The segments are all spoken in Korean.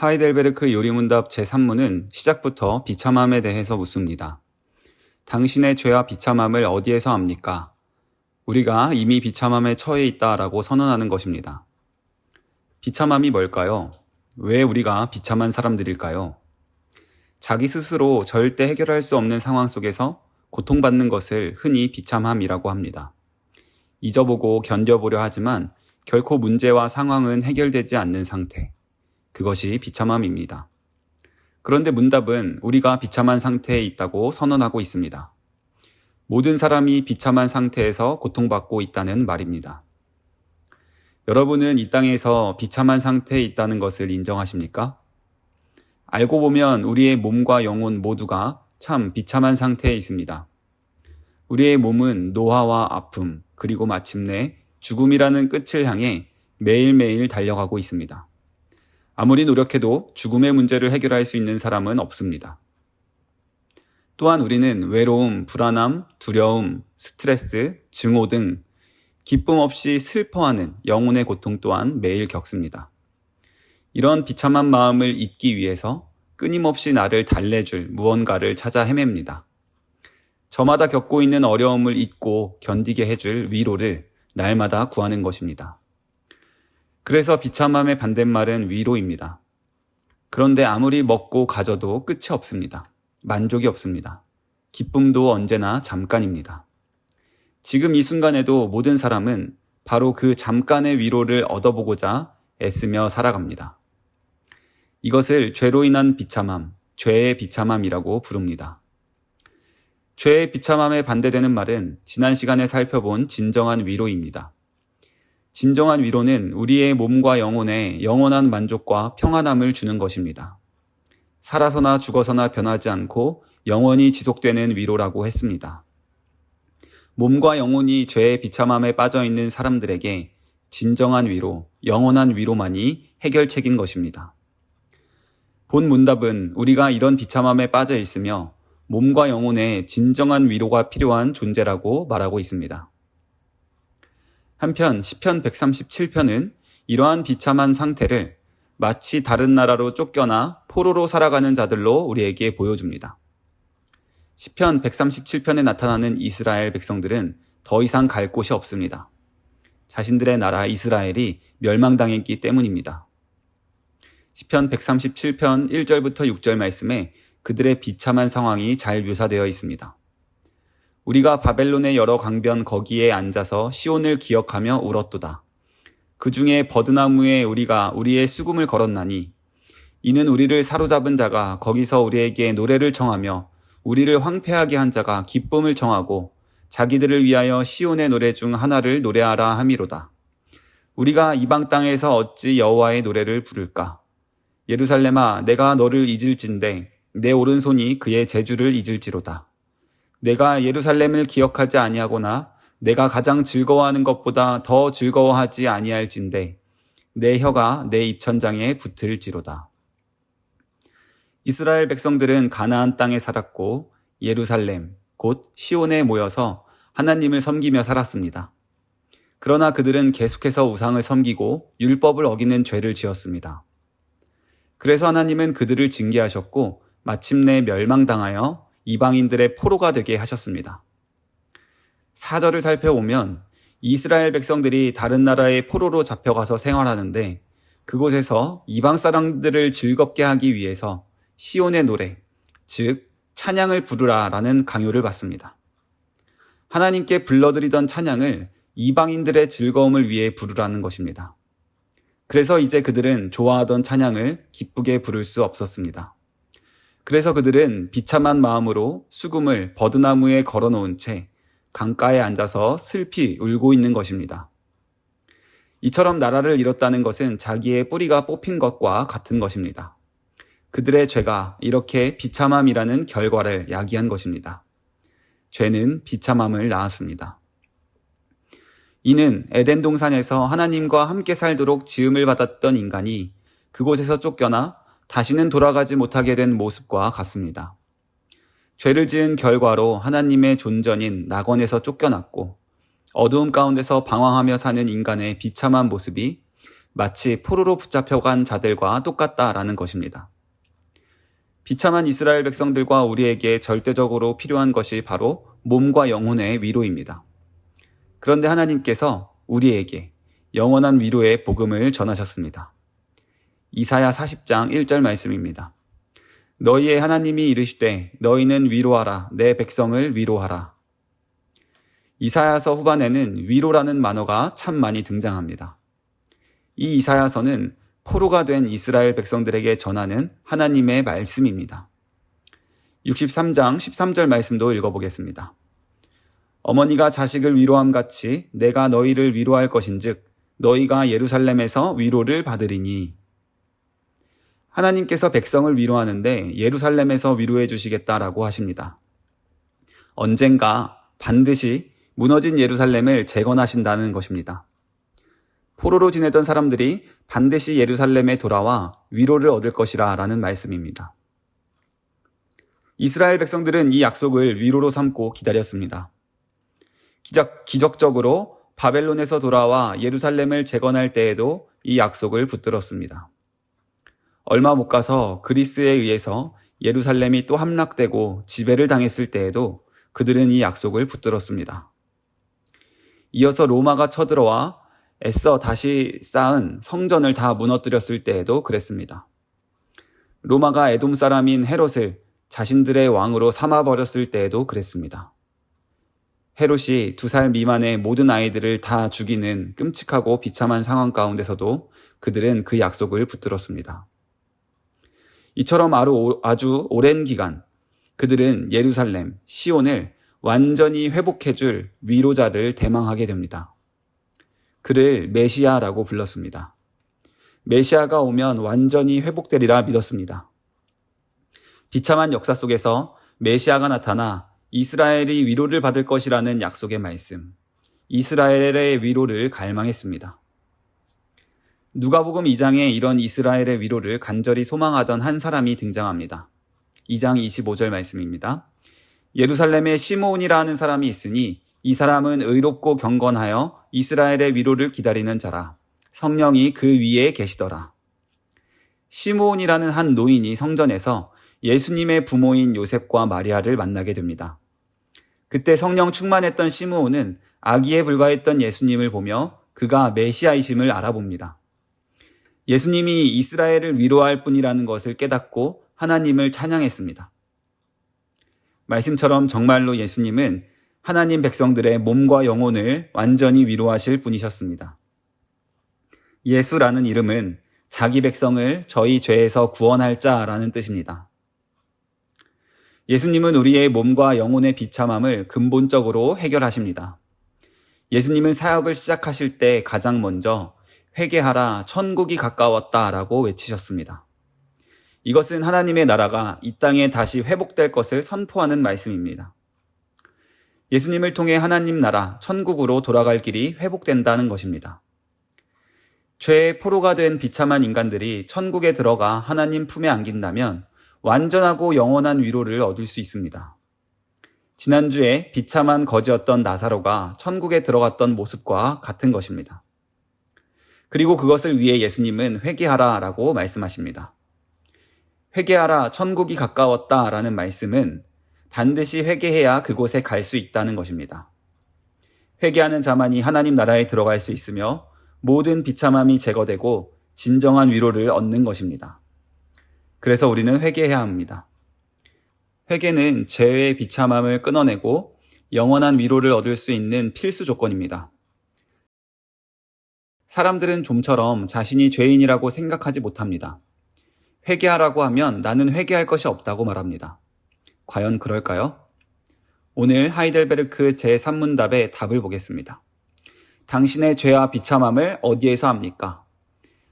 하이델베르크 요리문답 제3문은 시작부터 비참함에 대해서 묻습니다. 당신의 죄와 비참함을 어디에서 압니까? 우리가 이미 비참함에 처해 있다라고 선언하는 것입니다. 비참함이 뭘까요? 왜 우리가 비참한 사람들일까요? 자기 스스로 절대 해결할 수 없는 상황 속에서 고통받는 것을 흔히 비참함이라고 합니다. 잊어보고 견뎌보려 하지만 결코 문제와 상황은 해결되지 않는 상태. 그것이 비참함입니다. 그런데 문답은 우리가 비참한 상태에 있다고 선언하고 있습니다. 모든 사람이 비참한 상태에서 고통받고 있다는 말입니다. 여러분은 이 땅에서 비참한 상태에 있다는 것을 인정하십니까? 알고 보면 우리의 몸과 영혼 모두가 참 비참한 상태에 있습니다. 우리의 몸은 노화와 아픔, 그리고 마침내 죽음이라는 끝을 향해 매일매일 달려가고 있습니다. 아무리 노력해도 죽음의 문제를 해결할 수 있는 사람은 없습니다. 또한 우리는 외로움, 불안함, 두려움, 스트레스, 증오 등 기쁨 없이 슬퍼하는 영혼의 고통 또한 매일 겪습니다. 이런 비참한 마음을 잊기 위해서 끊임없이 나를 달래줄 무언가를 찾아 헤맵니다. 저마다 겪고 있는 어려움을 잊고 견디게 해줄 위로를 날마다 구하는 것입니다. 그래서 비참함의 반대말은 위로입니다. 그런데 아무리 먹고 가져도 끝이 없습니다. 만족이 없습니다. 기쁨도 언제나 잠깐입니다. 지금 이 순간에도 모든 사람은 바로 그 잠깐의 위로를 얻어보고자 애쓰며 살아갑니다. 이것을 죄로 인한 비참함, 죄의 비참함이라고 부릅니다. 죄의 비참함에 반대되는 말은 지난 시간에 살펴본 진정한 위로입니다. 진정한 위로는 우리의 몸과 영혼에 영원한 만족과 평안함을 주는 것입니다. 살아서나 죽어서나 변하지 않고 영원히 지속되는 위로라고 했습니다. 몸과 영혼이 죄의 비참함에 빠져 있는 사람들에게 진정한 위로, 영원한 위로만이 해결책인 것입니다. 본 문답은 우리가 이런 비참함에 빠져 있으며 몸과 영혼에 진정한 위로가 필요한 존재라고 말하고 있습니다. 한편 10편 137편은 이러한 비참한 상태를 마치 다른 나라로 쫓겨나 포로로 살아가는 자들로 우리에게 보여줍니다. 10편 137편에 나타나는 이스라엘 백성들은 더 이상 갈 곳이 없습니다. 자신들의 나라 이스라엘이 멸망당했기 때문입니다. 10편 137편 1절부터 6절 말씀에 그들의 비참한 상황이 잘 묘사되어 있습니다. 우리가 바벨론의 여러 강변 거기에 앉아서 시온을 기억하며 울었도다. 그 중에 버드나무에 우리가 우리의 수금을 걸었나니 이는 우리를 사로잡은 자가 거기서 우리에게 노래를 청하며 우리를 황폐하게 한 자가 기쁨을 청하고 자기들을 위하여 시온의 노래 중 하나를 노래하라 함이로다. 우리가 이방 땅에서 어찌 여호와의 노래를 부를까? 예루살렘아, 내가 너를 잊을진데 내 오른손이 그의 재주를 잊을지로다. 내가 예루살렘을 기억하지 아니하거나 내가 가장 즐거워하는 것보다 더 즐거워하지 아니할진데 내 혀가 내 입천장에 붙을지로다. 이스라엘 백성들은 가나안 땅에 살았고 예루살렘 곧 시온에 모여서 하나님을 섬기며 살았습니다. 그러나 그들은 계속해서 우상을 섬기고 율법을 어기는 죄를 지었습니다. 그래서 하나님은 그들을 징계하셨고 마침내 멸망당하여 이방인들의 포로가 되게 하셨습니다. 사절을 살펴보면 이스라엘 백성들이 다른 나라의 포로로 잡혀가서 생활하는데 그곳에서 이방 사람들을 즐겁게 하기 위해서 시온의 노래, 즉 찬양을 부르라라는 강요를 받습니다. 하나님께 불러드리던 찬양을 이방인들의 즐거움을 위해 부르라는 것입니다. 그래서 이제 그들은 좋아하던 찬양을 기쁘게 부를 수 없었습니다. 그래서 그들은 비참한 마음으로 수금을 버드나무에 걸어 놓은 채 강가에 앉아서 슬피 울고 있는 것입니다. 이처럼 나라를 잃었다는 것은 자기의 뿌리가 뽑힌 것과 같은 것입니다. 그들의 죄가 이렇게 비참함이라는 결과를 야기한 것입니다. 죄는 비참함을 낳았습니다. 이는 에덴 동산에서 하나님과 함께 살도록 지음을 받았던 인간이 그곳에서 쫓겨나 다시는 돌아가지 못하게 된 모습과 같습니다. 죄를 지은 결과로 하나님의 존전인 낙원에서 쫓겨났고 어두움 가운데서 방황하며 사는 인간의 비참한 모습이 마치 포로로 붙잡혀간 자들과 똑같다라는 것입니다. 비참한 이스라엘 백성들과 우리에게 절대적으로 필요한 것이 바로 몸과 영혼의 위로입니다. 그런데 하나님께서 우리에게 영원한 위로의 복음을 전하셨습니다. 이사야 40장 1절 말씀입니다. 너희의 하나님이 이르시되 너희는 위로하라 내 백성을 위로하라. 이사야서 후반에는 위로라는 만어가 참 많이 등장합니다. 이 이사야서는 포로가 된 이스라엘 백성들에게 전하는 하나님의 말씀입니다. 63장 13절 말씀도 읽어보겠습니다. 어머니가 자식을 위로함 같이 내가 너희를 위로할 것인즉 너희가 예루살렘에서 위로를 받으리니 하나님께서 백성을 위로하는데 예루살렘에서 위로해 주시겠다라고 하십니다. 언젠가 반드시 무너진 예루살렘을 재건하신다는 것입니다. 포로로 지내던 사람들이 반드시 예루살렘에 돌아와 위로를 얻을 것이라 라는 말씀입니다. 이스라엘 백성들은 이 약속을 위로로 삼고 기다렸습니다. 기적, 기적적으로 바벨론에서 돌아와 예루살렘을 재건할 때에도 이 약속을 붙들었습니다. 얼마 못 가서 그리스에 의해서 예루살렘이 또 함락되고 지배를 당했을 때에도 그들은 이 약속을 붙들었습니다. 이어서 로마가 쳐들어와 애써 다시 쌓은 성전을 다 무너뜨렸을 때에도 그랬습니다. 로마가 에돔 사람인 헤롯을 자신들의 왕으로 삼아버렸을 때에도 그랬습니다. 헤롯이 두 살 미만의 모든 아이들을 다 죽이는 끔찍하고 비참한 상황 가운데서도 그들은 그 약속을 붙들었습니다. 이처럼 아주 오랜 기간 그들은 예루살렘, 시온을 완전히 회복해줄 위로자를 대망하게 됩니다. 그를 메시아라고 불렀습니다. 메시아가 오면 완전히 회복되리라 믿었습니다. 비참한 역사 속에서 메시아가 나타나 이스라엘이 위로를 받을 것이라는 약속의 말씀, 이스라엘의 위로를 갈망했습니다. 누가복음 2장에 이런 이스라엘의 위로를 간절히 소망하던 한 사람이 등장합니다. 2장 25절 말씀입니다. 예루살렘에 시므온이라 하는 사람이 있으니 이 사람은 의롭고 경건하여 이스라엘의 위로를 기다리는 자라. 성령이 그 위에 계시더라. 시므온이라는 한 노인이 성전에서 예수님의 부모인 요셉과 마리아를 만나게 됩니다. 그때 성령 충만했던 시므온은 아기에 불과했던 예수님을 보며 그가 메시아이심을 알아봅니다. 예수님이 이스라엘을 위로할 뿐이라는 것을 깨닫고 하나님을 찬양했습니다. 말씀처럼 정말로 예수님은 하나님 백성들의 몸과 영혼을 완전히 위로하실 분이셨습니다. 예수라는 이름은 자기 백성을 저희 죄에서 구원할 자라는 뜻입니다. 예수님은 우리의 몸과 영혼의 비참함을 근본적으로 해결하십니다. 예수님은 사역을 시작하실 때 가장 먼저 회개하라 천국이 가까웠다라고 외치셨습니다. 이것은 하나님의 나라가 이 땅에 다시 회복될 것을 선포하는 말씀입니다. 예수님을 통해 하나님 나라 천국으로 돌아갈 길이 회복된다는 것입니다. 죄의 포로가 된 비참한 인간들이 천국에 들어가 하나님 품에 안긴다면 완전하고 영원한 위로를 얻을 수 있습니다. 지난주에 비참한 거지였던 나사로가 천국에 들어갔던 모습과 같은 것입니다. 그리고 그것을 위해 예수님은 회개하라 라고 말씀하십니다. 회개하라 천국이 가까웠다 라는 말씀은 반드시 회개해야 그곳에 갈 수 있다는 것입니다. 회개하는 자만이 하나님 나라에 들어갈 수 있으며 모든 비참함이 제거되고 진정한 위로를 얻는 것입니다. 그래서 우리는 회개해야 합니다. 회개는 죄의 비참함을 끊어내고 영원한 위로를 얻을 수 있는 필수 조건입니다. 사람들은 좀처럼 자신이 죄인이라고 생각하지 못합니다. 회개하라고 하면 나는 회개할 것이 없다고 말합니다. 과연 그럴까요? 오늘 하이델베르크 제3문답의 답을 보겠습니다. 당신의 죄와 비참함을 어디에서 압니까?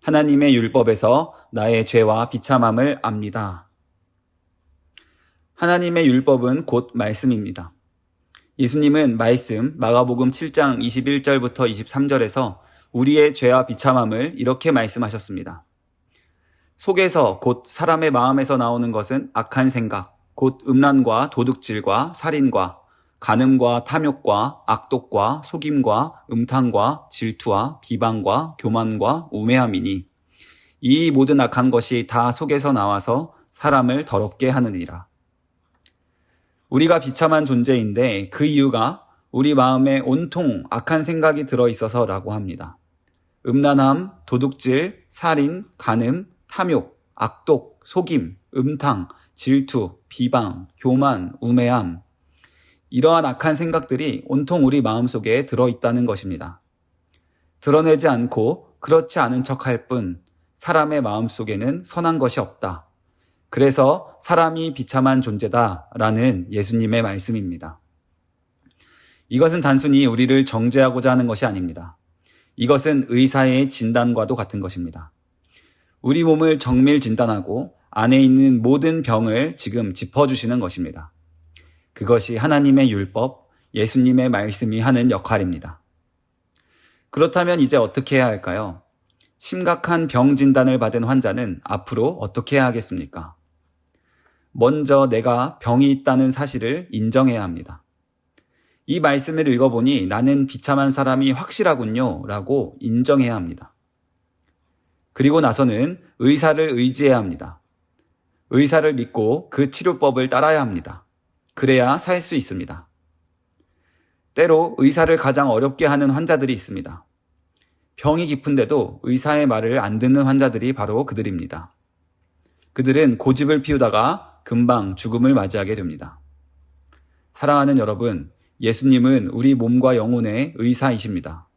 하나님의 율법에서 나의 죄와 비참함을 압니다. 하나님의 율법은 곧 말씀입니다. 예수님은 말씀 마가복음 7장 21절부터 23절에서 우리의 죄와 비참함을 이렇게 말씀하셨습니다. 속에서 곧 사람의 마음에서 나오는 것은 악한 생각, 곧 음란과 도둑질과 살인과 간음과 탐욕과 악독과 속임과 음탕과 질투와 비방과 교만과 우매함이니 이 모든 악한 것이 다 속에서 나와서 사람을 더럽게 하느니라. 우리가 비참한 존재인데 그 이유가 우리 마음에 온통 악한 생각이 들어 있어서라고 합니다. 음란함, 도둑질, 살인, 간음, 탐욕, 악독, 속임, 음탕, 질투, 비방, 교만, 우매함. 이러한 악한 생각들이 온통 우리 마음속에 들어 있다는 것입니다. 드러내지 않고 그렇지 않은 척 할 뿐 사람의 마음속에는 선한 것이 없다. 그래서 사람이 비참한 존재다 라는 예수님의 말씀입니다. 이것은 단순히 우리를 정죄하고자 하는 것이 아닙니다. 이것은 의사의 진단과도 같은 것입니다. 우리 몸을 정밀 진단하고 안에 있는 모든 병을 지금 짚어주시는 것입니다. 그것이 하나님의 율법, 예수님의 말씀이 하는 역할입니다. 그렇다면 이제 어떻게 해야 할까요? 심각한 병 진단을 받은 환자는 앞으로 어떻게 해야 하겠습니까? 먼저 내가 병이 있다는 사실을 인정해야 합니다. 이 말씀을 읽어보니 나는 비참한 사람이 확실하군요. 라고 인정해야 합니다. 그리고 나서는 의사를 의지해야 합니다. 의사를 믿고 그 치료법을 따라야 합니다. 그래야 살 수 있습니다. 때로 의사를 가장 어렵게 하는 환자들이 있습니다. 병이 깊은데도 의사의 말을 안 듣는 환자들이 바로 그들입니다. 그들은 고집을 피우다가 금방 죽음을 맞이하게 됩니다. 사랑하는 여러분, 예수님은 우리 몸과 영혼의 의사이십니다.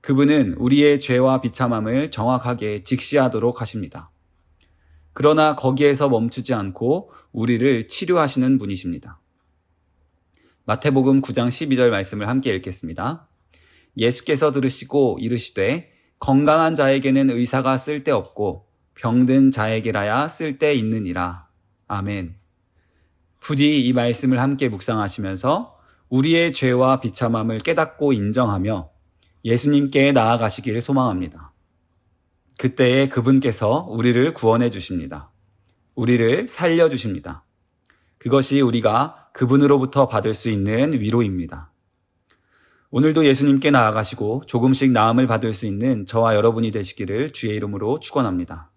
그분은 우리의 죄와 비참함을 정확하게 직시하도록 하십니다. 그러나 거기에서 멈추지 않고 우리를 치료하시는 분이십니다. 마태복음 9장 12절 말씀을 함께 읽겠습니다. 예수께서 들으시고 이르시되 건강한 자에게는 의사가 쓸데없고 병든 자에게라야 쓸데 있느니라. 아멘. 부디 이 말씀을 함께 묵상하시면서 우리의 죄와 비참함을 깨닫고 인정하며 예수님께 나아가시기를 소망합니다. 그때에 그분께서 우리를 구원해 주십니다. 우리를 살려 주십니다. 그것이 우리가 그분으로부터 받을 수 있는 위로입니다. 오늘도 예수님께 나아가시고 조금씩 나음을 받을 수 있는 저와 여러분이 되시기를 주의 이름으로 축원합니다.